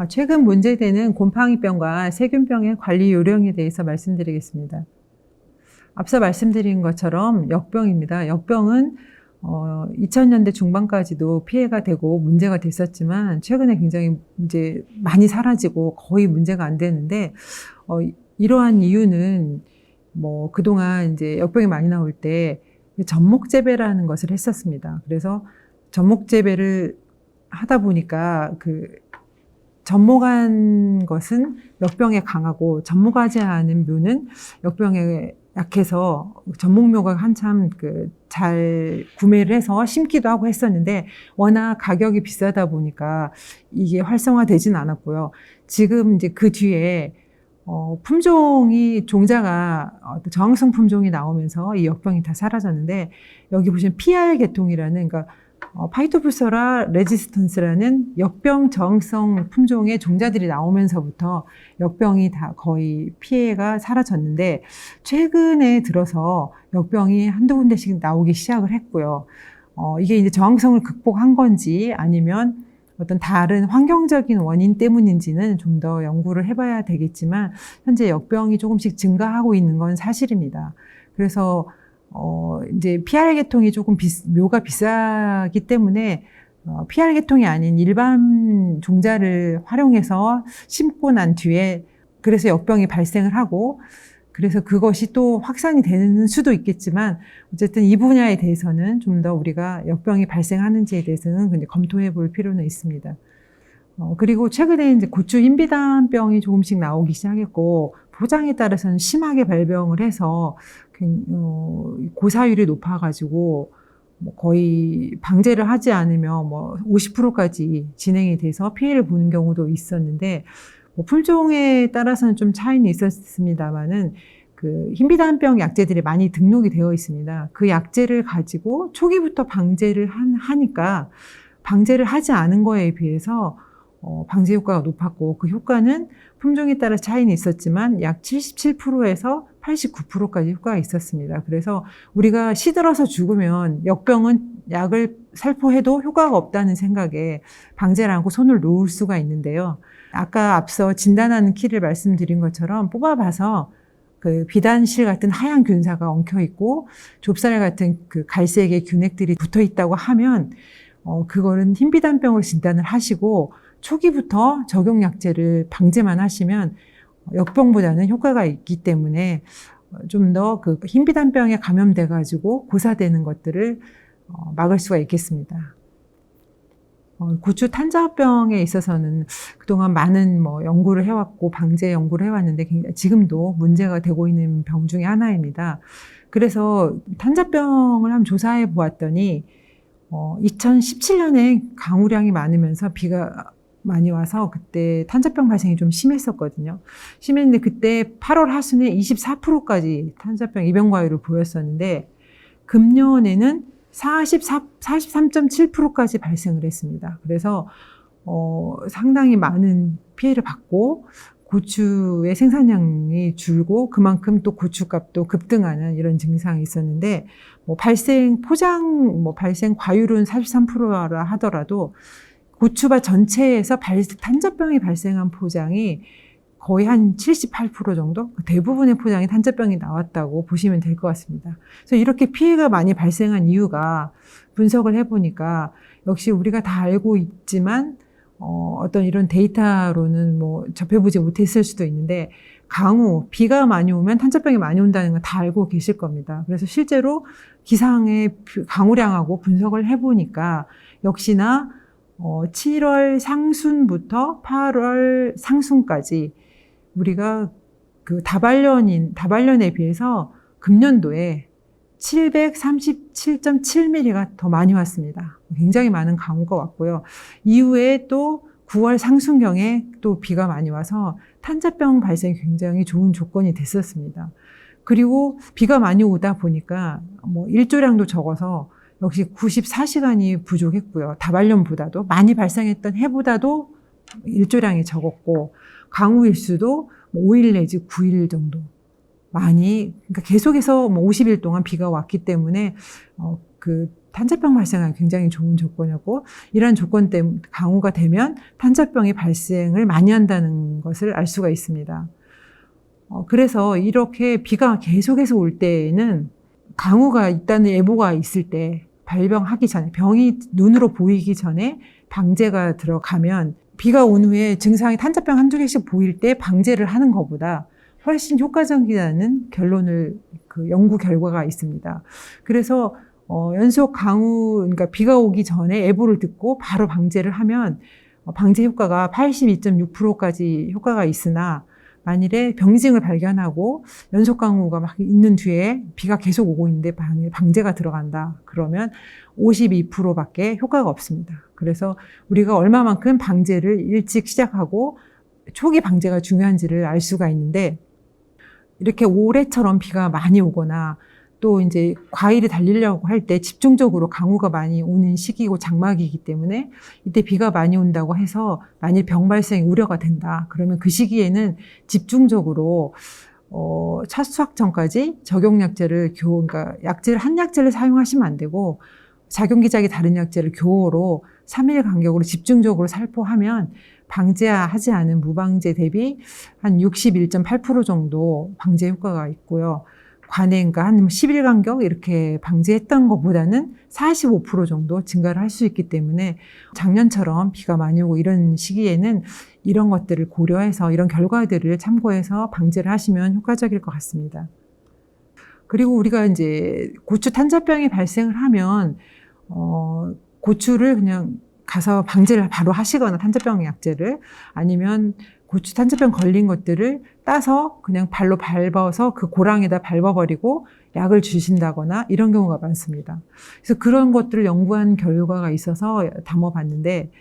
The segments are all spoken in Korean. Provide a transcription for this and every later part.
아, 최근 문제되는 곰팡이병과 세균병의 관리 요령에 대해서 말씀드리겠습니다. 앞서 말씀드린 것처럼 역병입니다. 역병은 어, 2000년대 중반까지도 피해가 되고 문제가 됐었지만 최근에 굉장히 이제 많이 사라지고 거의 문제가 안 되는데 어, 이러한 이유는 뭐 그동안 이제 역병이 많이 나올 때 접목 재배라는 것을 했었습니다. 그래서 접목 재배를 하다 보니까 그 접목한 것은 역병에 강하고 접목하지 않은 묘는 역병에 약해서 접목묘가 한참 그 잘 구매를 해서 심기도 하고 했었는데 워낙 가격이 비싸다 보니까 이게 활성화되진 않았고요. 지금 이제 그 뒤에 어, 품종이 종자가 어떤 저항성 품종이 나오면서 이 역병이 다 사라졌는데 여기 보시면 PR 계통이라는 그러니까 어, 파이토프서라 레지스턴스라는 역병 저항성 품종의 종자들이 나오면서부터 역병이 다 거의 피해가 사라졌는데 최근에 들어서 역병이 한두 군데씩 나오기 시작을 했고요. 어, 이게 이제 저항성을 극복한 건지 아니면 어떤 다른 환경적인 원인 때문인지는 좀 더 연구를 해봐야 되겠지만 현재 역병이 조금씩 증가하고 있는 건 사실입니다. 그래서 어, 이제 PR 계통이 조금 비, 묘가 비싸기 때문에 어, PR 계통이 아닌 일반 종자를 활용해서 심고 난 뒤에 그래서 역병이 발생을 하고 그래서 그것이 또 확산이 되는 수도 있겠지만 어쨌든 이 분야에 대해서는 좀 더 우리가 역병이 발생하는지에 대해서는 근데 검토해 볼 필요는 있습니다. 어, 그리고 최근에 이제 고추 흰비단병이 조금씩 나오기 시작했고 포장에 따라서는 심하게 발병을 해서 어, 고사율이 높아가지고 뭐 거의 방제를 하지 않으면 뭐 50%까지 진행이 돼서 피해를 보는 경우도 있었는데 뭐 품종에 따라서는 좀 차이는 있었습니다만은 그 흰비단병 약제들이 많이 등록이 되어 있습니다. 그 약제를 가지고 초기부터 방제를 한, 하니까 방제를 하지 않은 거에 비해서 어, 방제 효과가 높았고 그 효과는 품종에 따라 차이는 있었지만 약 77%에서 89%까지 효과가 있었습니다. 그래서 우리가 시들어서 죽으면 역병은 약을 살포해도 효과가 없다는 생각에 방제를 하고 손을 놓을 수가 있는데요. 아까 앞서 진단하는 키를 말씀드린 것처럼 뽑아봐서 그 비단실 같은 하얀 균사가 엉켜 있고 좁쌀 같은 그 갈색의 균액들이 붙어 있다고 하면 어 그거는 흰비단병으로 진단을 하시고 초기부터 적용 약제를 방제만 하시면 역병보다는 효과가 있기 때문에 좀 더 그 흰비단병에 감염돼 가지고 고사되는 것들을 어, 막을 수가 있겠습니다. 어, 고추 탄저병에 있어서는 그동안 많은 뭐 연구를 해왔고 방제 연구를 해왔는데 지금도 문제가 되고 있는 병 중에 하나입니다. 그래서 탄저병을 한번 조사해 보았더니 어, 2017년에 강우량이 많으면서 비가 많이 와서 그때 탄저병 발생이 좀 심했었거든요. 심했는데 그때 8월 하순에 24%까지 탄저병 입원과율을 보였었는데 금년에는 44, 43.7%까지 발생을 했습니다. 그래서 어, 상당히 많은 피해를 받고 고추의 생산량이 줄고 그만큼 또 고추값도 급등하는 이런 증상이 있었는데 뭐 발생 포장 뭐 발생 과율은 43%라 하더라도 고추밭 전체에서 발, 탄저병이 발생한 포장이 거의 한 78% 정도? 대부분의 포장이 탄저병이 나왔다고 보시면 될 것 같습니다. 그래서 이렇게 피해가 많이 발생한 이유가 분석을 해보니까 역시 우리가 다 알고 있지만 어, 어떤 이런 데이터로는 뭐 접해보지 못했을 수도 있는데 강우, 비가 많이 오면 탄저병이 많이 온다는 건 다 알고 계실 겁니다. 그래서 실제로 기상의 강우량하고 분석을 해보니까 역시나 어, 7월 상순부터 8월 상순까지 우리가 그 다발년인, 다발년에 비해서 금년도에 737.7mm가 더 많이 왔습니다. 굉장히 많은 강우가 왔고요. 이후에 또 9월 상순경에 또 비가 많이 와서 탄저병 발생이 굉장히 좋은 조건이 됐었습니다. 그리고 비가 많이 오다 보니까 뭐 일조량도 적어서 역시 94시간이 부족했고요. 다발년보다도 많이 발생했던 해보다도 일조량이 적었고 강우 일수도 5일 뭐 내지 9일 정도 많이 그러니까 계속해서 뭐 50일 동안 비가 왔기 때문에 어, 그 탄저병 발생하기 굉장히 좋은 조건이었고 이러한 조건 때문에 강우가 되면 탄저병이 발생을 많이 한다는 것을 알 수가 있습니다. 어, 그래서 이렇게 비가 계속해서 올 때에는 강우가 있다는 예보가 있을 때 발병하기 전에 병이 눈으로 보이기 전에 방제가 들어가면 비가 온 후에 증상이 탄저병 한두 개씩 보일 때 방제를 하는 것보다 훨씬 효과적이라는 결론을 그 연구 결과가 있습니다. 그래서 어, 연속 강우, 그러니까 비가 오기 전에 예보를 듣고 바로 방제를 하면 어, 방제 효과가 82.6%까지 효과가 있으나 만일에 병증을 발견하고 연속 강우가 막 있는 뒤에 비가 계속 오고 있는데 방, 방제가 들어간다. 그러면 52%밖에 효과가 없습니다. 그래서 우리가 얼마만큼 방제를 일찍 시작하고 초기 방제가 중요한지를 알 수가 있는데 이렇게 올해처럼 비가 많이 오거나 또 이제 과일을 달리려고 할 때 집중적으로 강우가 많이 오는 시기고 장마기이기 때문에 이때 비가 많이 온다고 해서 만일 병 발생 우려가 된다. 그러면 그 시기에는 집중적으로 어, 차 수확 전까지 적용약제를 교, 그러니까 약제를 한 약제를 사용하시면 안 되고 작용기작이 다른 약제를 교호로 3일 간격으로 집중적으로 살포하면 방제하지 않은 무방제 대비 한 61.8% 정도 방제 효과가 있고요. 관행과 한 10일 간격 이렇게 방지했던 것보다는 45% 정도 증가를 할 수 있기 때문에 작년처럼 비가 많이 오고 이런 시기에는 이런 것들을 고려해서 이런 결과들을 참고해서 방제를 하시면 효과적일 것 같습니다. 그리고 우리가 이제 고추 탄저병이 발생을 하면 어, 고추를 그냥 가서 방제를 바로 하시거나 탄저병 약제를 아니면 고추 탄저병 걸린 것들을 따서 그냥 발로 밟아서 그 고랑에다 밟아버리고 약을 주신다거나 이런 경우가 많습니다. 그래서 그런 것들을 연구한 결과가 있어서 담아봤는데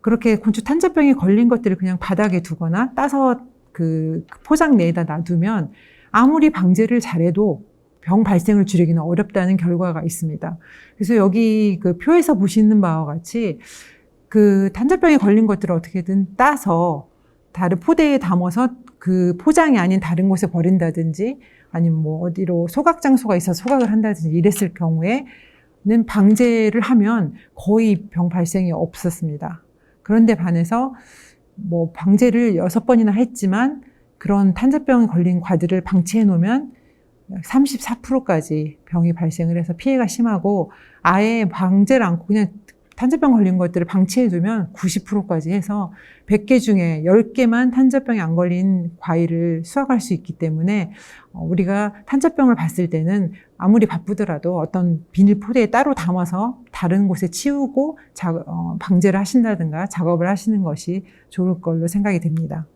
그렇게 고추 탄저병이 걸린 것들을 그냥 바닥에 두거나 따서 그 포장 내에다 놔두면 아무리 방제를 잘해도 병 발생을 줄이기는 어렵다는 결과가 있습니다. 그래서 여기 그 표에서 보시는 바와 같이 그 탄저병에 걸린 것들을 어떻게든 따서 다른 포대에 담아서 그 포장이 아닌 다른 곳에 버린다든지 아니면 뭐 어디로 소각 장소가 있어서 소각을 한다든지 이랬을 경우에는 방제를 하면 거의 병 발생이 없었습니다. 그런데 반해서 뭐 방제를 여섯 번이나 했지만 그런 탄저병에 걸린 과들을 방치해 놓으면 34%까지 병이 발생을 해서 피해가 심하고 아예 방제를 않고 그냥 탄저병 걸린 것들을 방치해 두면 90%까지 해서 100개 중에 10개만 탄저병이 안 걸린 과일을 수확할 수 있기 때문에 어, 우리가 탄저병을 봤을 때는 아무리 바쁘더라도 어떤 비닐 포대에 따로 담아서 다른 곳에 치우고 어, 방제를 하신다든가 작업을 하시는 것이 좋을 걸로 생각이 됩니다.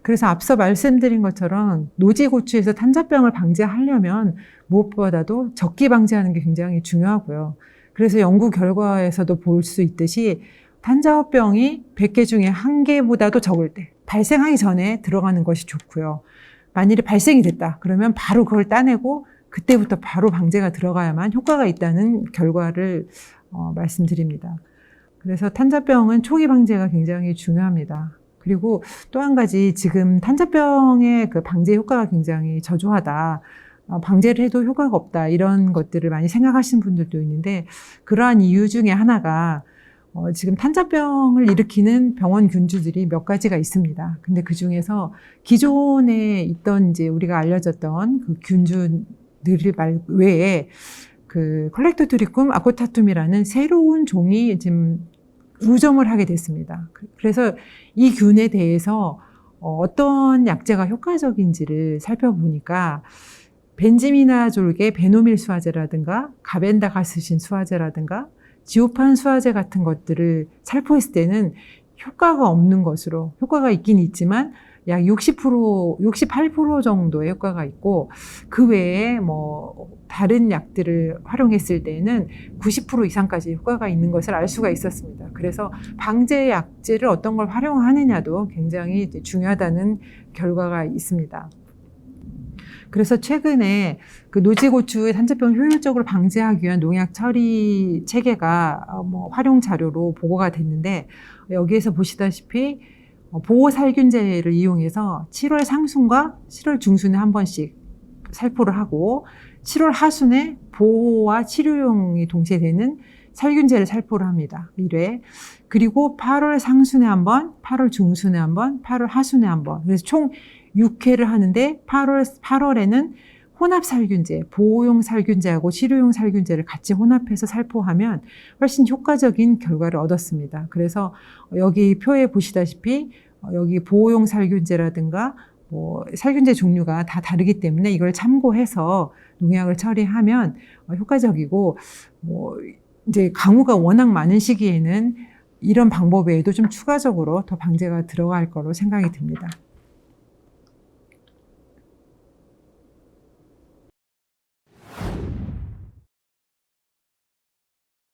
그래서 앞서 말씀드린 것처럼 노지고추에서 탄저병을 방지하려면 무엇보다도 적기 방지하는 게 굉장히 중요하고요. 그래서 연구 결과에서도 볼 수 있듯이 탄저병이 100개 중에 한 개보다도 적을 때 발생하기 전에 들어가는 것이 좋고요. 만일에 발생이 됐다. 그러면 바로 그걸 따내고 그때부터 바로 방제가 들어가야만 효과가 있다는 결과를 어, 말씀드립니다. 그래서 탄저병은 초기 방제가 굉장히 중요합니다. 그리고 또 한 가지 지금 탄저병의 그 방제 효과가 굉장히 저조하다. 어, 방제를 해도 효과가 없다 이런 것들을 많이 생각하시는 분들도 있는데 그러한 이유 중에 하나가 어, 지금 탄저병을 일으키는 병원 균주들이 몇 가지가 있습니다. 근데 그 중에서 기존에 있던 이제 우리가 알려졌던 그 균주들 말 외에 그 컬렉토트리쿰 아코타툼이라는 새로운 종이 지금 우점을 하게 됐습니다. 그래서 이 균에 대해서 어, 어떤 약제가 효과적인지를 살펴보니까 벤지미나졸계 베노밀 수화제라든가 가벤다 가스신 수화제라든가 지오판 수화제 같은 것들을 살포했을 때는 효과가 없는 것으로 효과가 있긴 있지만 약 60%, 68% 정도의 효과가 있고 그 외에 뭐 다른 약들을 활용했을 때는 90% 이상까지 효과가 있는 것을 알 수가 있었습니다. 그래서 방제 약제를 어떤 걸 활용하느냐도 굉장히 중요하다는 결과가 있습니다. 그래서 최근에 그 노지고추의 산재병을 효율적으로 방지하기 위한 농약 처리 체계가 어, 뭐 활용 자료로 보고가 됐는데 여기에서 보시다시피 어, 보호 살균제를 이용해서 7월 상순과 7월 중순에 한 번씩 살포를 하고 7월 하순에 보호와 치료용이 동시에 되는 살균제를 살포를 합니다. 1회. 그리고 8월 상순에 한 번, 8월 중순에 한 번, 8월 하순에 한 번. 그래서 총 6회를 하는데 8월, 8월에는 혼합 살균제, 보호용 살균제하고 치료용 살균제를 같이 혼합해서 살포하면 훨씬 효과적인 결과를 얻었습니다. 그래서 여기 표에 보시다시피 어, 여기 보호용 살균제라든가 뭐 살균제 종류가 다 다르기 때문에 이걸 참고해서 농약을 처리하면 어, 효과적이고 뭐 이제 강우가 워낙 많은 시기에는 이런 방법 외에도 좀 추가적으로 더 방제가 들어갈 거로 생각이 듭니다.